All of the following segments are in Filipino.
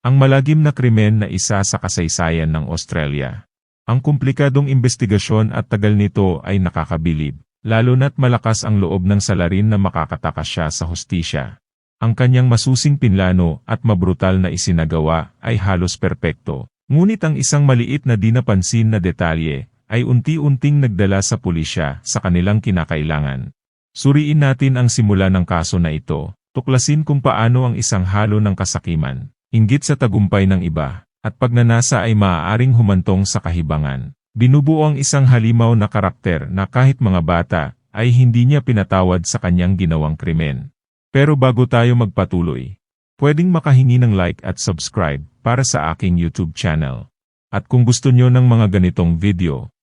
Ang malagim na krimen na isa sa kasaysayan ng Australia. Ang komplikadong investigasyon at tagal nito ay nakakabilib, lalo na't malakas ang loob ng salarin na makakatakas siya sa hustisya. Ang kanyang masusing pinlano at mabrutal na isinagawa ay halos perpekto, ngunit ang isang maliit na di napansin na detalye ay unti-unting nagdala sa pulisya sa kanilang kinakailangan. Suriin natin ang simula ng kaso na ito, tuklasin kung paano ang isang halo ng kasakiman, inggit sa tagumpay ng iba, at pagnanasa ay maaaring humantong sa kahibangan. Binubuo ang isang halimaw na karakter na kahit mga bata, ay hindi niya pinatawad sa kanyang ginawang krimen. Pero bago tayo magpatuloy, pwedeng makahingi ng like at subscribe para sa aking YouTube channel. At kung gusto nyo ng mga ganitong video,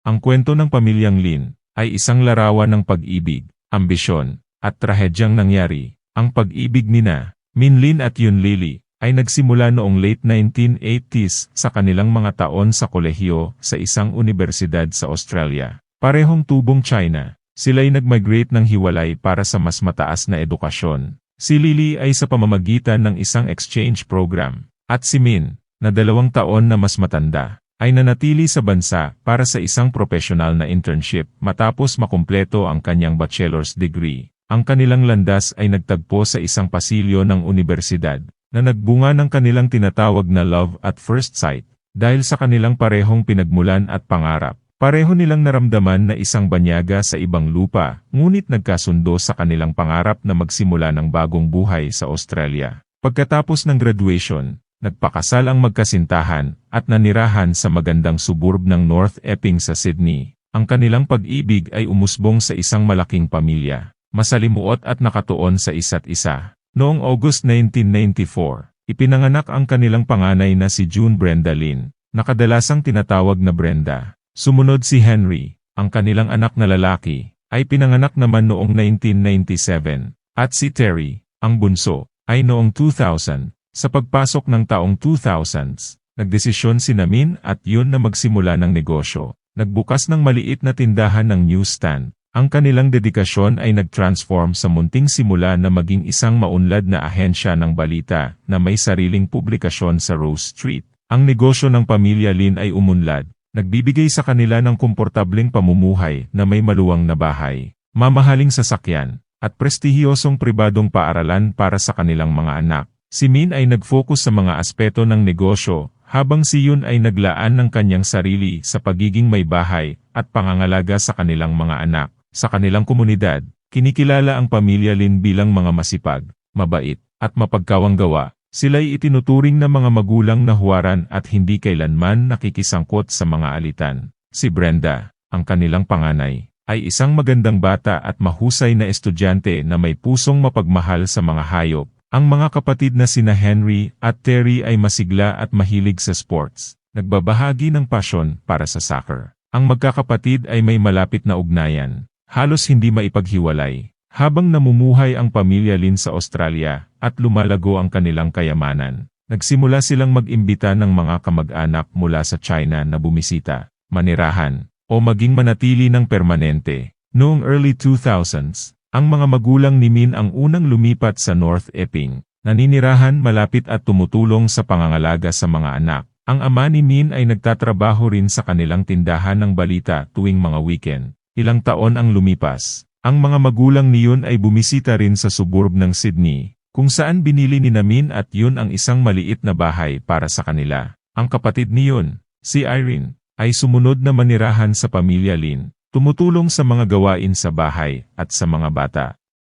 ang kwento ng pamilyang Lin ay isang larawan ng pag-ibig, ambisyon, at trahedyang nangyari. Ang pag-ibig nina, Min Lin at Yun Lily, ay nagsimula noong late 1980s sa kanilang mga taon sa kolehiyo sa isang universidad sa Australia. Parehong tubong China, sila'y nag-migrate ng hiwalay para sa mas mataas na edukasyon. Si Lily ay sa pamamagitan ng isang exchange program, at si Min, na dalawang taon na mas matanda, ay nanatili sa bansa para sa isang professional na internship matapos makumpleto ang kanyang bachelor's degree. Ang kanilang landas ay nagtagpo sa isang pasilyo ng universidad, na nagbunga ng kanilang tinatawag na love at first sight, dahil sa kanilang parehong pinagmulan at pangarap. Pareho nilang naramdaman na isang banyaga sa ibang lupa, ngunit nagkasundo sa kanilang pangarap na magsimula ng bagong buhay sa Australia. Pagkatapos ng graduation, nagpakasal ang magkasintahan at nanirahan sa magandang suburb ng North Epping sa Sydney. Ang kanilang pag-ibig ay umusbong sa isang malaking pamilya, masalimuot at nakatuon sa isa't isa. Noong August 1994, ipinanganak ang kanilang panganay na si June Brenda Lynn, nakadalasang tinatawag na Brenda. Sumunod si Henry, ang kanilang anak na lalaki, ay pinanganak naman noong 1997, at si Terry, ang bunso, ay noong 2000. Sa pagpasok ng taong 2000s, nagdesisyon si Namin at yun na magsimula ng negosyo. Nagbukas ng maliit na tindahan ng newsstand. Ang kanilang dedikasyon ay nag-transform sa munting simula na maging isang maunlad na ahensya ng balita na may sariling publikasyon sa Rose Street. Ang negosyo ng pamilya Lin ay umunlad, Nagbibigay sa kanila ng komportableng pamumuhay na may maluwang na bahay, mamahaling sasakyan, at prestihiyosong pribadong paaralan para sa kanilang mga anak. Si Min ay nag-focus sa mga aspeto ng negosyo, habang si Yun ay naglaan ng kanyang sarili sa pagiging may bahay at pangangalaga sa kanilang mga anak. Sa kanilang komunidad, kinikilala ang pamilya Lin bilang mga masipag, mabait, at mapagkawang gawa, Sila'y itinuturing na mga magulang na huwaran at hindi kailanman nakikisangkot sa mga alitan. Si Brenda, ang kanilang panganay, ay isang magandang bata at mahusay na estudyante na may pusong mapagmahal sa mga hayop. Ang mga kapatid na sina Henry at Terry ay masigla at mahilig sa sports. Nagbabahagi ng pasyon para sa soccer. Ang magkakapatid ay may malapit na ugnayan. Halos hindi maipaghiwalay. Habang namumuhay ang pamilya Lin sa Australia at lumalago ang kanilang kayamanan, nagsimula silang mag-imbita ng mga kamag-anak mula sa China na bumisita, manirahan, o maging manatili ng permanente. Noong early 2000s, ang mga magulang ni Min ang unang lumipat sa North Epping, naninirahan malapit at tumutulong sa pangangalaga sa mga anak. Ang ama ni Min ay nagtatrabaho rin sa kanilang tindahan ng balita tuwing mga weekend. Ilang taon ang lumipas, ang mga magulang niyon ay bumisita rin sa suburb ng Sydney, kung saan binili ni Namin at yun ang isang maliit na bahay para sa kanila. Ang kapatid niyon, si Irene, ay sumunod na manirahan sa pamilya Lin, tumutulong sa mga gawain sa bahay at sa mga bata.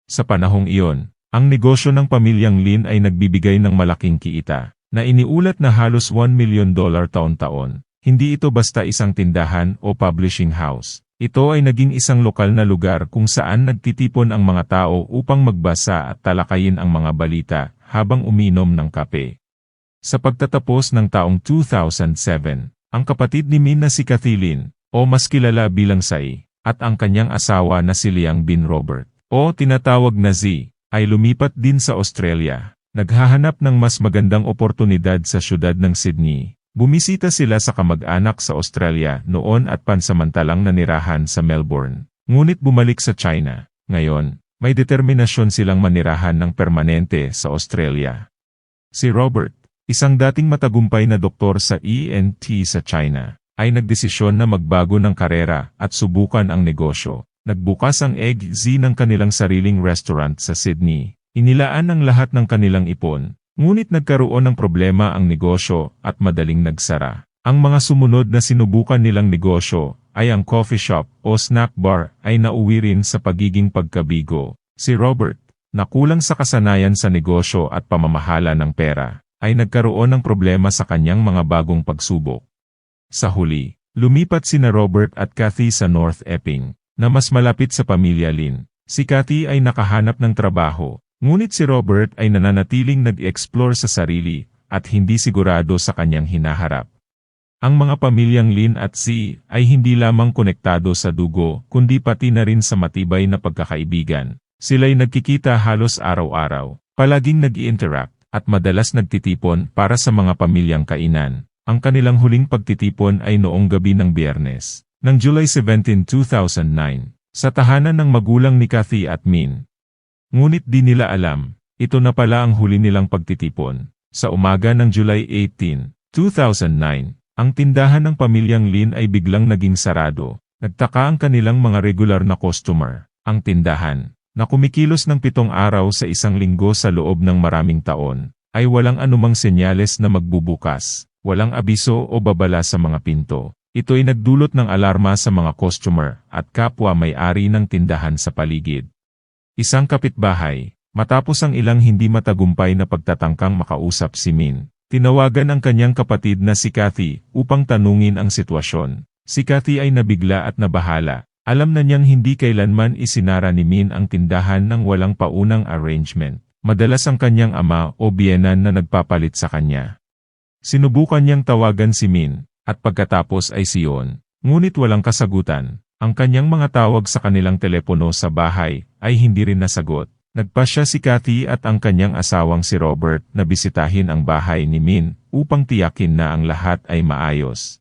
Sa panahong iyon, ang negosyo ng pamilyang Lin ay nagbibigay ng malaking kiita, na iniulat na halos 1 million dollar taon-taon. Hindi ito basta isang tindahan o publishing house. Ito ay naging isang lokal na lugar kung saan nagtitipon ang mga tao upang magbasa at talakayin ang mga balita habang uminom ng kape. Sa pagtatapos ng taong 2007, ang kapatid ni Min na si Kathleen, o mas kilala bilang Sai, at ang kanyang asawa na si Liang Bin Robert, o tinatawag na Z, ay lumipat din sa Australia. Naghahanap ng mas magandang oportunidad sa syudad ng Sydney, Bumisita sila sa kamag-anak sa Australia noon at pansamantalang nanirahan sa Melbourne. Ngunit bumalik sa China. Ngayon, may determinasyon silang manirahan ng permanente sa Australia. Si Robert, isang dating matagumpay na doktor sa ENT sa China, ay nagdesisyon na magbago ng karera at subukan ang negosyo. Nagbukas ang Egg Z ng kanilang sariling restaurant sa Sydney. Inilaan ang lahat ng kanilang ipon, ngunit nagkaroon ng problema ang negosyo at madaling nagsara. Ang mga sumunod na sinubukan nilang negosyo ay ang coffee shop o snack bar ay nauwi rin sa pagiging pagkabigo. Si Robert, na kulang sa kasanayan sa negosyo at pamamahala ng pera, ay nagkaroon ng problema sa kanyang mga bagong pagsubok. Sa huli, lumipat sina Robert at Kathy sa North Epping, na mas malapit sa pamilya Lin. Si Kathy ay nakahanap ng trabaho, ngunit si Robert ay nananatiling nag-explore sa sarili at hindi sigurado sa kanyang hinaharap. Ang mga pamilyang Lin at Si ay hindi lamang konektado sa dugo, kundi pati na rin sa matibay na pagkakaibigan. Sila'y nagkikita halos araw-araw, palaging nag interact at madalas nagtitipon para sa mga pamilyang kainan. Ang kanilang huling pagtitipon ay noong gabi ng biyernes, ng July 17, 2009, sa tahanan ng magulang ni Kathy at Min. Ngunit di nila alam, ito na pala ang huli nilang pagtitipon. Sa umaga ng July 18, 2009, ang tindahan ng pamilyang Lin ay biglang naging sarado. Nagtaka ang kanilang mga regular na customer, ang tindahan, na kumikilos ng pitong araw sa isang linggo sa loob ng maraming taon, ay walang anumang senyales na magbubukas, walang abiso o babala sa mga pinto. Ito ay nagdulot ng alarma sa mga customer at kapwa may-ari ng tindahan sa paligid. Isang kapitbahay, matapos ang ilang hindi matagumpay na pagtatangkang makausap si Min, Tinawagan ang kanyang kapatid na si Kathy upang tanungin ang sitwasyon. Si Kathy ay nabigla at nabahala. Alam na niyang hindi kailanman isinara ni Min ang tindahan ng walang paunang arrangement. Madalas ang kanyang ama o biyenan na nagpapalit sa kanya. Sinubukan niyang tawagan si Min, at pagkatapos ay si Yon. Ngunit walang kasagutan. Ang kanyang mga tawag sa kanilang telepono sa bahay ay hindi rin nasagot. Nagpasya si Cathy at ang kanyang asawang si Robert na bisitahin ang bahay ni Min upang tiyakin na ang lahat ay maayos.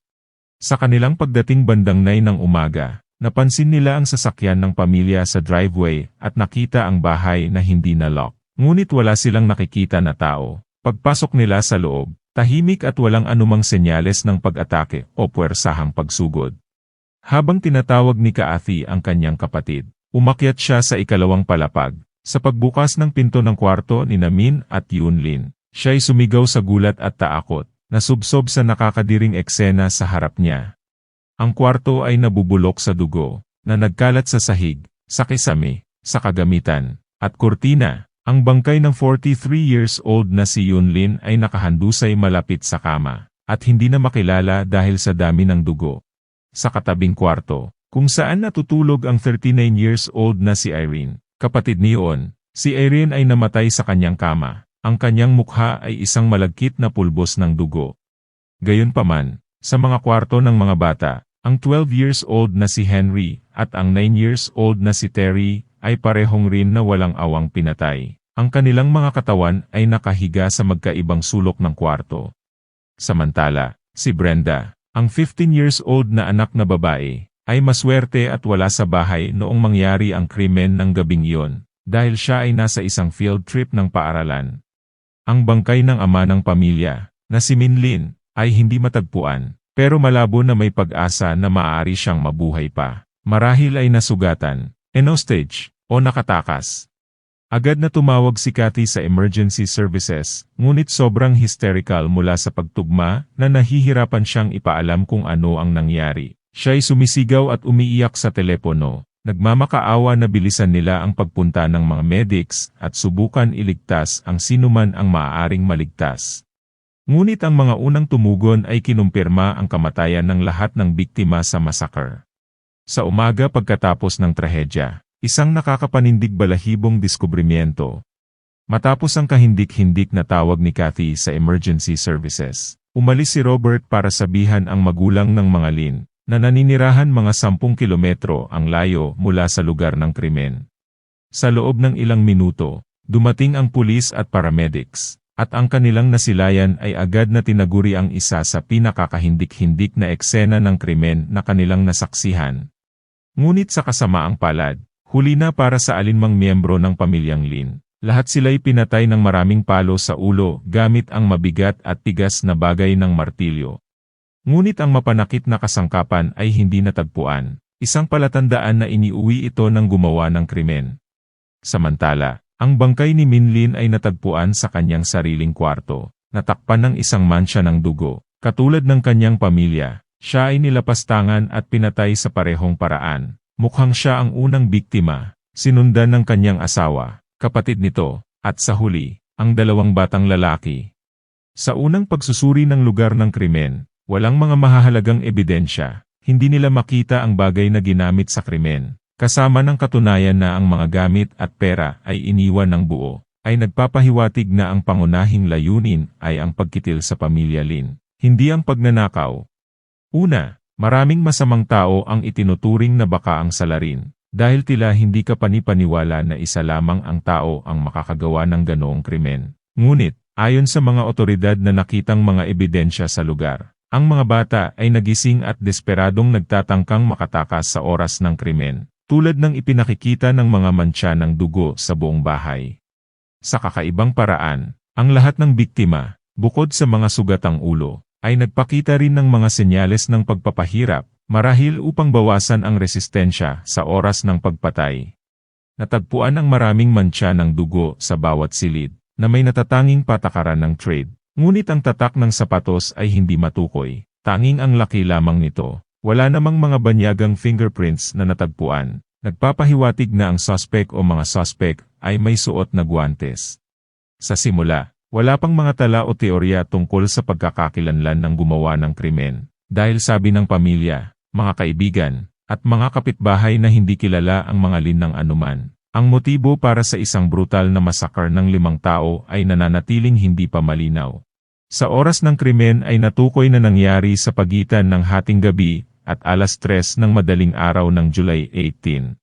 Sa kanilang pagdating bandang 9 ng umaga, napansin nila ang sasakyan ng pamilya sa driveway at nakita ang bahay na hindi na lock. Ngunit wala silang nakikita na tao. Pagpasok nila sa loob, tahimik at walang anumang senyales ng pag-atake o puwersahang pagsugod. Habang tinatawag ni Kathy ang kanyang kapatid, umakyat siya sa ikalawang palapag, sa pagbukas ng pinto ng kwarto ni Namin at Yunlin, siya'y sumigaw sa gulat at taakot, nasubsob sa nakakadiring eksena sa harap niya. Ang kwarto ay nabubulok sa dugo, na nagkalat sa sahig, sa kisame, sa kagamitan, at kurtina. Ang bangkay ng 43 years old na si Yunlin ay nakahandusay malapit sa kama, at hindi na makilala dahil sa dami ng dugo. Sa katabing kwarto, kung saan natutulog ang 39 years old na si Irene, Kapatid ni On, si Erin ay namatay sa kanyang kama. Ang kanyang mukha ay isang malagkit na pulbos ng dugo. Gayunpaman, sa mga kwarto ng mga bata, ang 12 years old na si Henry at ang 9 years old na si Terry ay parehong rin na walang awang pinatay. Ang kanilang mga katawan ay nakahiga sa magkaibang sulok ng kwarto. Samantala, si Brenda, ang 15 years old na anak na babae, ay maswerte at wala sa bahay noong mangyari ang krimen ng gabing iyon, dahil siya ay nasa isang field trip ng paaralan. Ang bangkay ng ama ng pamilya, na si Minlin, ay hindi matagpuan, pero malabo na may pag-asa na maaari siyang mabuhay pa. Marahil ay nasugatan, enostage, o nakatakas. Agad na tumawag si Cathy sa emergency services, ngunit sobrang hysterical mula sa pagtugma na nahihirapan siyang ipaalam kung ano ang nangyari. Siya'y sumisigaw at umiiyak sa telepono. Nagmamakaawa na bilisan nila ang pagpunta ng mga medics at subukan iligtas ang sinuman ang maaaring maligtas. Ngunit ang mga unang tumugon ay kinumpirma ang kamatayan ng lahat ng biktima sa massacre. Sa umaga pagkatapos ng trahedya, isang nakakapanindig balahibong diskubrimiento. Matapos ang kahindik-hindik na tawag ni Kathy sa emergency services, umalis si Robert para sabihan ang magulang ng mga Lin, na naninirahan mga sampung kilometro ang layo mula sa lugar ng krimen. Sa loob ng ilang minuto, dumating ang pulis at paramedics, at ang kanilang nasilayan ay agad na tinaguri ang isa sa pinakakahindik-hindik na eksena ng krimen na kanilang nasaksihan. Ngunit sa kasamaang palad, huli na para sa alinmang miyembro ng pamilyang Lin, Lahat sila'y pinatay ng maraming palo sa ulo gamit ang mabigat at tigas na bagay ng martilyo. Ngunit ang mapanakit na kasangkapan ay hindi natagpuan, isang palatandaan na iniuwi ito ng gumawa ng krimen. Samantala, ang bangkay ni Minlin ay natagpuan sa kanyang sariling kwarto, natakpan ng isang mansya ng dugo, katulad ng kanyang pamilya, siya ay nilapastangan at pinatay sa parehong paraan. Mukhang siya ang unang biktima, sinundan ng kanyang asawa, kapatid nito, at sa huli, ang dalawang batang lalaki. Sa unang pagsusuri ng lugar ng krimen, walang mga mahahalagang ebidensya, hindi nila makita ang bagay na ginamit sa krimen, kasama ng katunayan na ang mga gamit at pera ay iniwan ng buo, ay nagpapahiwatig na ang pangunahing layunin ay ang pagkitil sa pamilya Lin, hindi ang pagnanakaw. Una, Maraming masamang tao ang itinuturing na baka ang salarin, dahil tila hindi ka panipaniwala na isa lamang ang tao ang makakagawa ng ganoong krimen. Ngunit, ayon sa mga otoridad na nakitang mga ebidensya sa lugar, ang mga bata ay nagising at desperadong nagtatangkang makatakas sa oras ng krimen, tulad ng ipinakikita ng mga mantsa ng dugo sa buong bahay. Sa kakaibang paraan, ang lahat ng biktima, bukod sa mga sugatang ulo, ay nagpakita rin ng mga senyales ng pagpapahirap, marahil upang bawasan ang resistensya sa oras ng pagpatay. Natagpuan ang maraming mantsa ng dugo sa bawat silid, na may natatanging patakaran ng trade. Ngunit ang tatak ng sapatos ay hindi matukoy, tanging ang laki lamang nito. Wala namang mga banyagang fingerprints na natagpuan. Nagpapahiwatig na ang suspect o mga suspect ay may suot na guantes. Sa simula, wala pang mga tala o teorya tungkol sa pagkakakilanlan ng gumawa ng krimen, dahil sabi ng pamilya, mga kaibigan, at mga kapitbahay na hindi kilala ang mga lin ng anuman. Ang motibo para sa isang brutal na masakar ng limang tao ay nananatiling hindi pa malinaw. Sa oras ng krimen ay natukoy na nangyari sa pagitan ng hating gabi at alas 3 ng madaling araw ng July 18.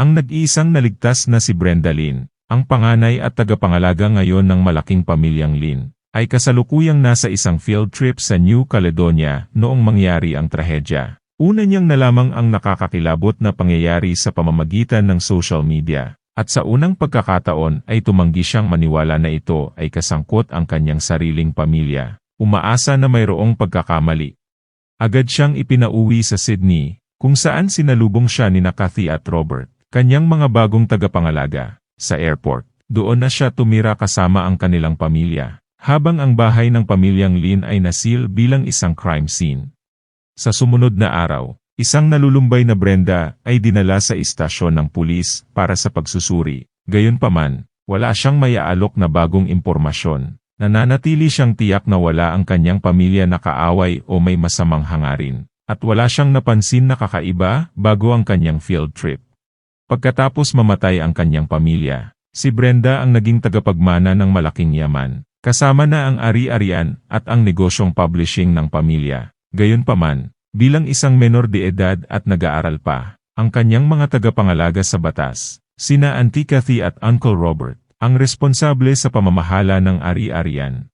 Ang nag-iisang naligtas na si Brenda Lynn, ang panganay at tagapangalaga ngayon ng malaking pamilyang Lin, ay kasalukuyang nasa isang field trip sa New Caledonia noong mangyari ang trahedya. Una niyang nalamang ang nakakakilabot na pangyayari sa pamamagitan ng social media, at sa unang pagkakataon ay tumanggi siyang maniwala na ito ay kasangkot ang kanyang sariling pamilya. Umaasa na mayroong pagkakamali. Agad siyang ipinauwi sa Sydney, kung saan sinalubong siya ni Kathy at Robert, kanyang mga bagong tagapangalaga. Sa airport, doon na siya tumira kasama ang kanilang pamilya, habang ang bahay ng pamilyang Lin ay nasil bilang isang crime scene. Sa sumunod na araw, isang nalulumbay na Brenda ay dinala sa istasyon ng pulis para sa pagsusuri. Gayunpaman, wala siyang mayaalok na bagong impormasyon. Nananatili siyang tiyak na wala ang kanyang pamilya na kaaway o may masamang hangarin, at wala siyang napansin na kakaiba bago ang kanyang field trip. Pagkatapos mamatay ang kanyang pamilya, si Brenda ang naging tagapagmana ng malaking yaman, kasama na ang ari-arian at ang negosyong publishing ng pamilya. Gayunpaman, bilang isang menor de edad at nag-aaral pa, ang kanyang mga tagapangalaga sa batas, sina Auntie Cathy at Uncle Robert, ang responsable sa pamamahala ng ari-arian.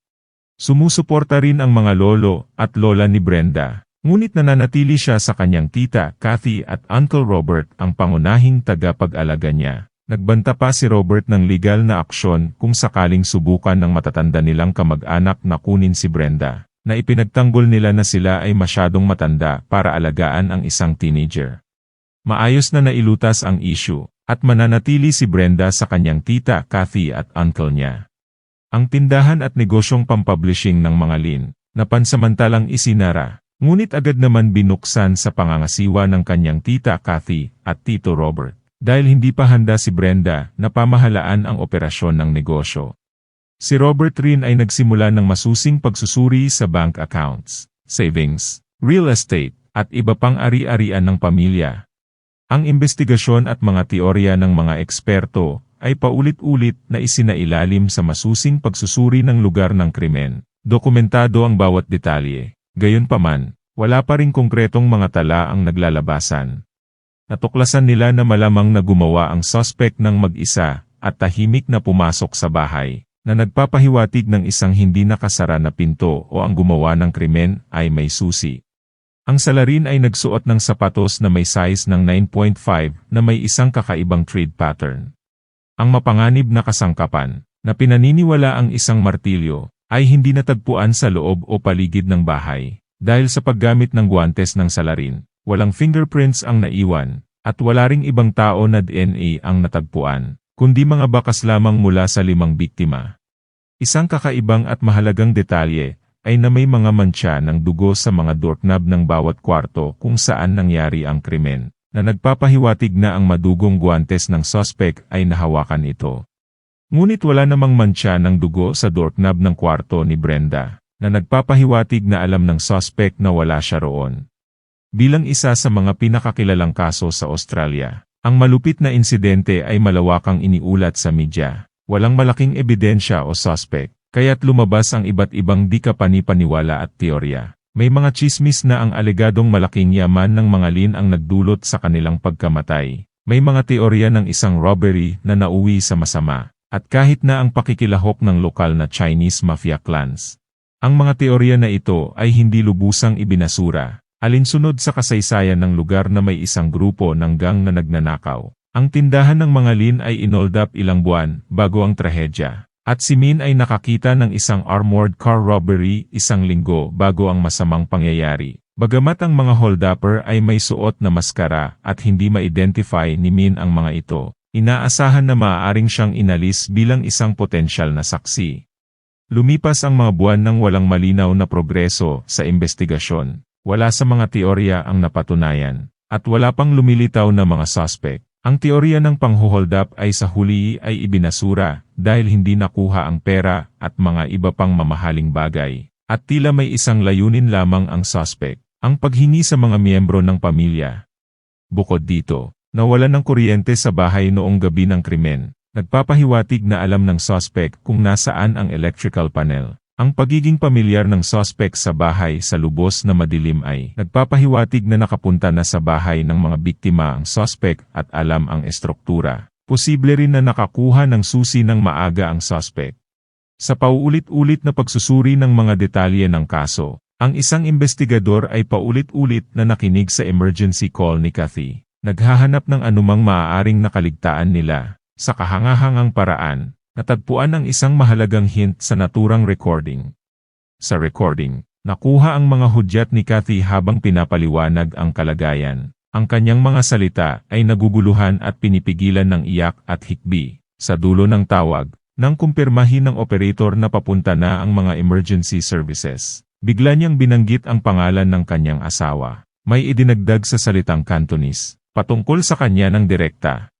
Sumusuporta rin ang mga lolo at lola ni Brenda, Ngunit nananatili siya sa kanyang tita, Kathy at Uncle Robert ang pangunahing tagapag-alaga niya. Nagbanta pa si Robert ng legal na aksyon kung sakaling subukan ng matatanda nilang kamag-anak na kunin si Brenda, na ipinagtanggol nila na sila ay masyadong matanda para alagaan ang isang teenager. Maayos na nailutas ang issue, at mananatili si Brenda sa kanyang tita, Kathy at uncle niya. Ang tindahan at negosyong pampublishing ng mga lin, na pansamantalang isinara, Ngunit agad naman binuksan sa pangangasiwa ng kanyang tita Kathy at tito Robert, dahil hindi pa handa si Brenda na pamahalaan ang operasyon ng negosyo. Si Robert rin ay nagsimula ng masusing pagsusuri sa bank accounts, savings, real estate, at iba pang ari-arian ng pamilya. Ang investigasyon at mga teorya ng mga eksperto ay paulit-ulit na isinailalim sa masusing pagsusuri ng lugar ng krimen. Dokumentado ang bawat detalye. Gayunpaman, wala pa ring konkretong mga tala ang naglalabasan. Natuklasan nila na malamang na gumawa ang suspect ng mag-isa at tahimik na pumasok sa bahay, na nagpapahiwatig ng isang hindi nakasara na pinto o ang gumawa ng krimen ay may susi. Ang salarin ay nagsuot ng sapatos na may size ng 9.5 na may isang kakaibang trade pattern. Ang mapanganib na kasangkapan, na pinaniniwala ang isang martilyo, ay hindi natagpuan sa loob o paligid ng bahay. Dahil sa paggamit ng guantes ng salarin, walang fingerprints ang naiwan, at wala ring ibang tao na DNA ang natagpuan, kundi mga bakas lamang mula sa limang biktima. Isang kakaibang at mahalagang detalye ay na may mga mantsa ng dugo sa mga doorknob ng bawat kwarto kung saan nangyari ang krimen, na nagpapahiwatig na ang madugong guantes ng suspect ay nahawakan ito. Ngunit wala namang mantsa ng dugo sa doorknob ng kwarto ni Brenda, na nagpapahiwatig na alam ng suspect na wala siya roon. Bilang isa sa mga pinakakilalang kaso sa Australia, ang malupit na insidente ay malawakang iniulat sa media. Walang malaking ebidensya o suspect, Kaya't lumabas ang iba't ibang di kapanipaniwala at teorya. May mga chismis na ang alegadong malaking yaman ng mga lin ang nagdulot sa kanilang pagkamatay. May mga teorya ng isang robbery na nauwi sa masama. At kahit na ang pakikilahok ng lokal na Chinese mafia clans. Ang mga teorya na ito ay hindi lubusang ibinasura. Alinsunod sa kasaysayan ng lugar na may isang grupo ng gang na nagnanakaw. Ang tindahan ng mga lin ay inold ilang buwan bago ang trahedya. At si Min ay nakakita ng isang armored car robbery isang linggo bago ang masamang pangyayari. Bagamat ang mga holdupper ay may suot na maskara at hindi ma-identify ni Min ang mga ito, inaasahan na maaaring siyang inalis bilang isang potensyal na saksi. Lumipas ang mga buwan ng walang malinaw na progreso sa investigasyon. Wala sa mga teorya ang napatunayan, at wala pang lumilitaw na mga suspect. Ang teorya ng panghuhold up ay sa huli ay ibinasura dahil hindi nakuha ang pera at mga iba pang mamahaling bagay. At tila may isang layunin lamang ang suspect, ang paghingi sa mga miyembro ng pamilya. Bukod dito, nawalan ng kuryente sa bahay noong gabi ng krimen. Nagpapahiwatig na alam ng suspect kung nasaan ang electrical panel. Ang pagiging pamilyar ng suspect sa bahay sa lubos na madilim ay nagpapahiwatig na nakapunta na sa bahay ng mga biktima ang suspect at alam ang estruktura. Posible rin na nakakuha ng susi ng maaga ang suspect. Sa pauulit-ulit na pagsusuri ng mga detalye ng kaso, ang isang investigador ay paulit-ulit na nakinig sa emergency call ni Kathy. Naghahanap ng anumang maaaring nakaligtaan nila. Sa kahangahangang paraan, natagpuan ang isang mahalagang hint sa naturang recording. Sa recording, nakuha ang mga hudyat ni Kathy habang pinapaliwanag ang kalagayan. Ang kanyang mga salita ay naguguluhan at pinipigilan ng iyak at hikbi. Sa dulo ng tawag, nang kumpirmahin ng operator na papunta na ang mga emergency services, bigla niyang binanggit ang pangalan ng kanyang asawa. May idinagdag sa salitang Cantonese, patungkol sa kanya ng direkta.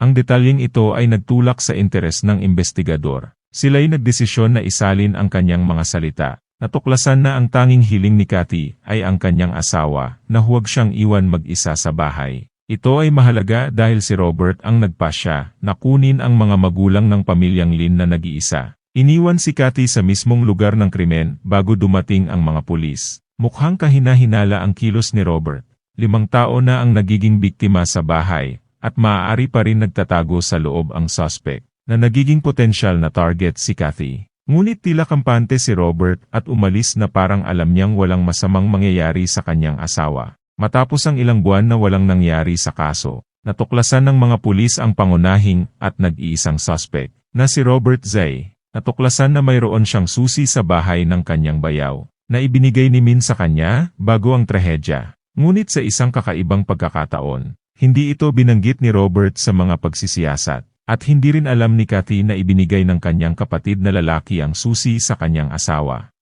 Ang detalyeng ito ay nagtulak sa interes ng investigador. Sila'y nagdesisyon na isalin ang kanyang mga salita. Natuklasan na ang tanging hiling ni Cathy ay ang kanyang asawa na huwag siyang iwan mag-isa sa bahay. Ito ay mahalaga dahil si Robert ang nagpasya na kunin ang mga magulang ng pamilyang Lin na nag-iisa. Iniwan si Cathy sa mismong lugar ng krimen bago dumating ang mga pulis. Mukhang kahina-hinala ang kilos ni Robert. Limang tao na ang nagiging biktima sa bahay at maaari pa rin nagtatago sa loob ang suspect, na nagiging potensyal na target si Kathy. Ngunit tila kampante si Robert at umalis na parang alam niyang walang masamang mangyayari sa kanyang asawa. Matapos ang ilang buwan na walang nangyari sa kaso, natuklasan ng mga pulis ang pangunahing at nag-iisang suspect, na si Robert Zay. Natuklasan na mayroon siyang susi sa bahay ng kanyang bayaw, na ibinigay ni Min sa kanya bago ang trahedya. Ngunit sa isang kakaibang pagkakataon, hindi ito binanggit ni Robert sa mga pagsisiyasat, at hindi rin alam ni Cathy na ibinigay ng kanyang kapatid na lalaki ang susi sa kanyang asawa.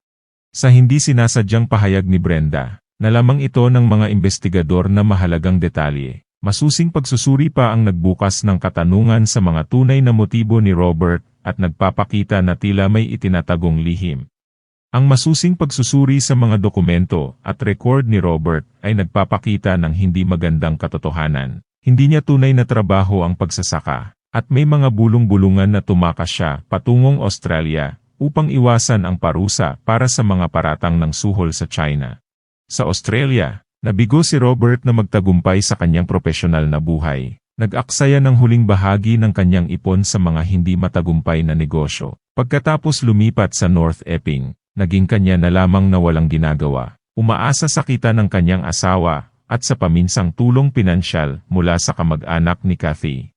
Sa hindi sinasadyang pahayag ni Brenda, nalamang ito ng mga investigador na mahalagang detalye. Masusing pagsusuri pa ang nagbukas ng katanungan sa mga tunay na motibo ni Robert at nagpapakita na tila may itinatagong lihim. Ang masusing pagsusuri sa mga dokumento at record ni Robert ay nagpapakita ng hindi magandang katotohanan. Hindi niya tunay na trabaho ang pagsasaka, at may mga bulong-bulungan na tumakas siya patungong Australia upang iwasan ang parusa para sa mga paratang ng suhol sa China. Sa Australia, nabigo si Robert na magtagumpay sa kanyang profesional na buhay. Nag-aksaya ng huling bahagi ng kanyang ipon sa mga hindi matagumpay na negosyo. Pagkatapos lumipat sa North Epping, naging kanya na lamang na walang ginagawa. Umaasa sa kita ng kanyang asawa at sa paminsang tulong pinansyal mula sa kamag-anak ni Kathy.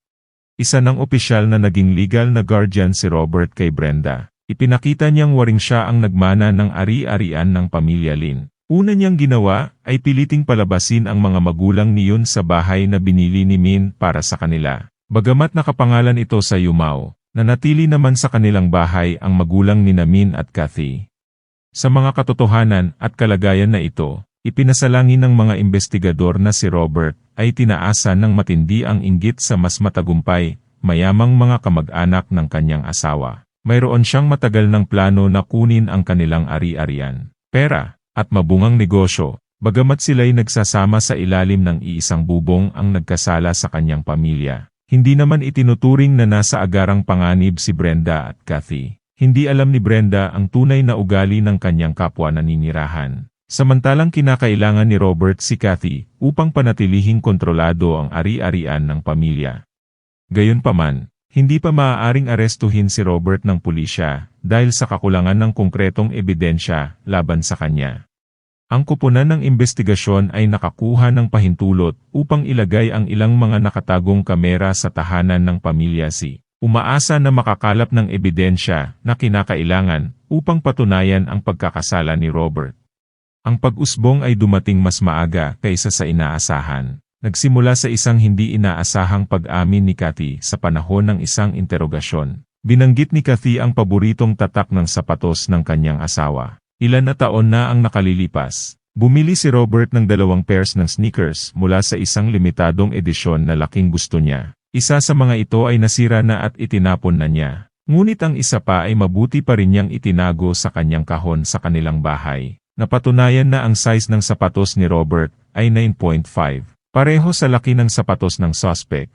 isa ng opisyal na naging legal na guardian si Robert kay Brenda. Ipinakita niyang waring siya ang nagmana ng ari-arian ng pamilya Lin. Una niyang ginawa ay piliting palabasin ang mga magulang ni Yun sa bahay na binili ni Min para sa kanila. Bagamat nakapangalan ito sa Yumao, nanatili naman sa kanilang bahay ang magulang ni Min at Kathy. Sa mga katotohanan at kalagayan na ito, ipinasalangin ng mga investigador na si Robert ay tinaasa ng matindi ang inggit sa mas matagumpay, mayamang mga kamag-anak ng kanyang asawa. Mayroon siyang matagal ng plano na kunin ang kanilang ari-arian, pera, at mabungang negosyo, bagamat sila'y nagsasama sa ilalim ng iisang bubong ang nagkasala sa kanyang pamilya. Hindi naman itinuturing na nasa agarang panganib si Brenda at Kathy. Hindi alam ni Brenda ang tunay na ugali ng kanyang kapwa naninirahan. Samantalang kinakailangan ni Robert si Kathy upang panatilihing kontrolado ang ari-arian ng pamilya. Gayunpaman, hindi pa maaaring arestuhin si Robert ng pulisya dahil sa kakulangan ng konkretong ebidensya laban sa kanya. Ang kupunan ng investigasyon ay nakakuha ng pahintulot upang ilagay ang ilang mga nakatagong kamera sa tahanan ng pamilya si. Umaasa na makakalap ng ebidensya na kinakailangan upang patunayan ang pagkakasala ni Robert. Ang pag-usbong ay dumating mas maaga kaysa sa inaasahan. Nagsimula sa isang hindi inaasahang pag-amin ni Cathy sa panahon ng isang interogasyon. Binanggit ni Cathy ang paboritong tatak ng sapatos ng kanyang asawa. Ilan na taon na ang nakalilipas. Bumili si Robert ng dalawang pairs ng sneakers mula sa isang limitadong edisyon na laking gusto niya. Isa sa mga ito ay nasira na at itinapon na niya. Ngunit ang isa pa ay mabuti pa rin niyang itinago sa kanyang kahon sa kanilang bahay. Napatunayan na ang size ng sapatos ni Robert ay 9.5. Pareho sa laki ng sapatos ng suspect.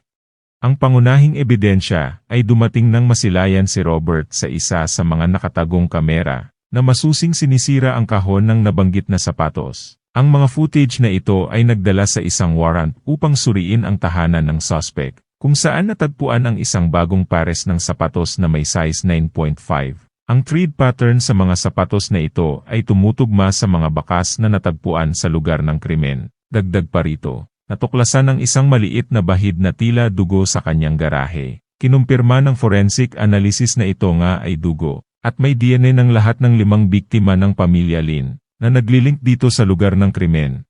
Ang pangunahing ebidensya ay dumating nang masilayan si Robert sa isa sa mga nakatagong kamera na masusing sinisira ang kahon ng nabanggit na sapatos. Ang mga footage na ito ay nagdala sa isang warrant upang suriin ang tahanan ng suspect kung saan natagpuan ang isang bagong pares ng sapatos na may size 9.5. Ang thread pattern sa mga sapatos na ito ay tumutugma sa mga bakas na natagpuan sa lugar ng krimen. Dagdag pa rito, natuklasan ng isang maliit na bahid na tila dugo sa kanyang garahe. Kinumpirma ng forensic analysis na ito nga ay dugo, at may DNA ng lahat ng limang biktima ng pamilya Lin, na naglilink dito sa lugar ng krimen.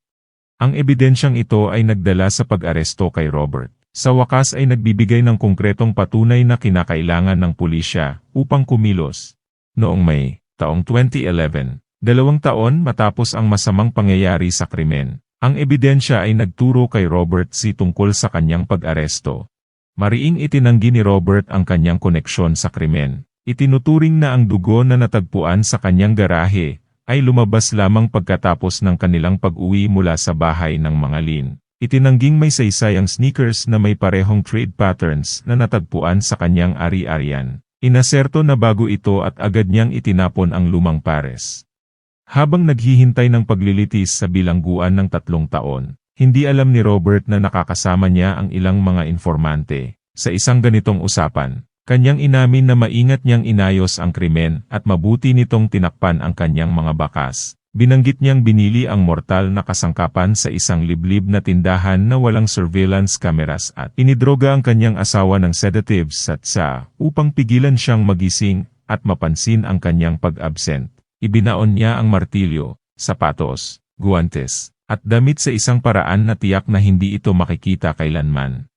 Ang ebidensyang ito ay nagdala sa pag-aresto kay Robert. Sa wakas ay nagbibigay ng konkretong patunay na kinakailangan ng pulisya upang kumilos. Noong May, taong 2011, dalawang taon matapos ang masamang pangyayari sa krimen, ang ebidensya ay nagturo kay Robert C. tungkol sa kanyang pag-aresto. Mariing itinanggi ni Robert ang kanyang koneksyon sa krimen. Itinuturing na ang dugo na natagpuan sa kanyang garahe ay lumabas lamang pagkatapos ng kanilang pag-uwi mula sa bahay ng mga Lin. Itinangging may saysay ang sneakers na may parehong trade patterns na natagpuan sa kanyang ari-arian. Inaserto na bago ito at agad niyang itinapon ang lumang pares. Habang naghihintay ng paglilitis sa bilangguan ng tatlong taon, hindi alam ni Robert na nakakasama niya ang ilang mga informante. Sa isang ganitong usapan, kanyang inamin na maingat niyang inayos ang krimen at mabuti nitong tinakpan ang kanyang mga bakas. Binanggit niyang binili ang mortal na kasangkapan sa isang liblib na tindahan na walang surveillance cameras at inidroga ang kanyang asawa ng sedatives at sa upang pigilan siyang magising at mapansin ang kanyang pag-absent. Ibinaon niya ang martilyo, sapatos, guantes, at damit sa isang paraan na tiyak na hindi ito makikita kailanman.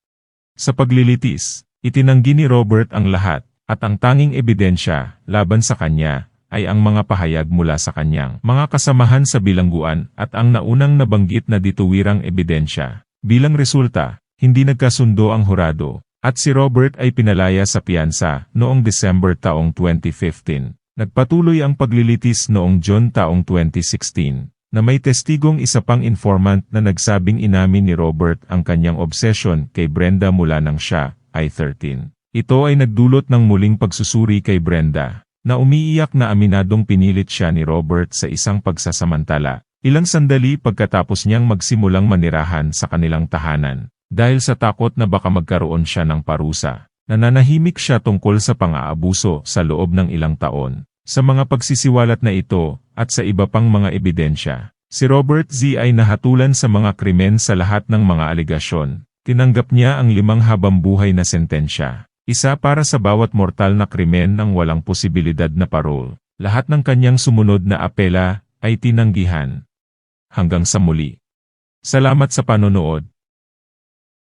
Sa paglilitis, itinanggi ni Robert ang lahat, at ang tanging ebidensya laban sa kanya ay ang mga pahayag mula sa kanyang mga kasamahan sa bilangguan at ang naunang nabanggit na dituwirang ebidensya. Bilang resulta, hindi nagkasundo ang hurado, at si Robert ay pinalaya sa piyansa noong December taong 2015. Nagpatuloy ang paglilitis noong June taong 2016, na may testigong isa pang informant na nagsabing inamin ni Robert ang kanyang obsession kay Brenda mula nang siya ay 13. Ito ay nagdulot ng muling pagsusuri kay Brenda na umiiyak na aminadong pinilit siya ni Robert sa isang pagsasamantala, ilang sandali pagkatapos niyang magsimulang manirahan sa kanilang tahanan. Dahil sa takot na baka magkaroon siya ng parusa, nananahimik siya tungkol sa pang-aabuso sa loob ng ilang taon. Sa mga pagsisiwalat na ito, at sa iba pang mga ebidensya, si Robert Z ay nahatulan sa mga krimen sa lahat ng mga aligasyon, Tinanggap niya ang limang habambuhay na sentensya. Isa para sa bawat mortal na krimen ng walang posibilidad na parol. Lahat ng kanyang sumunod na apela ay tinanggihan. Hanggang sa muli. Salamat sa panonood.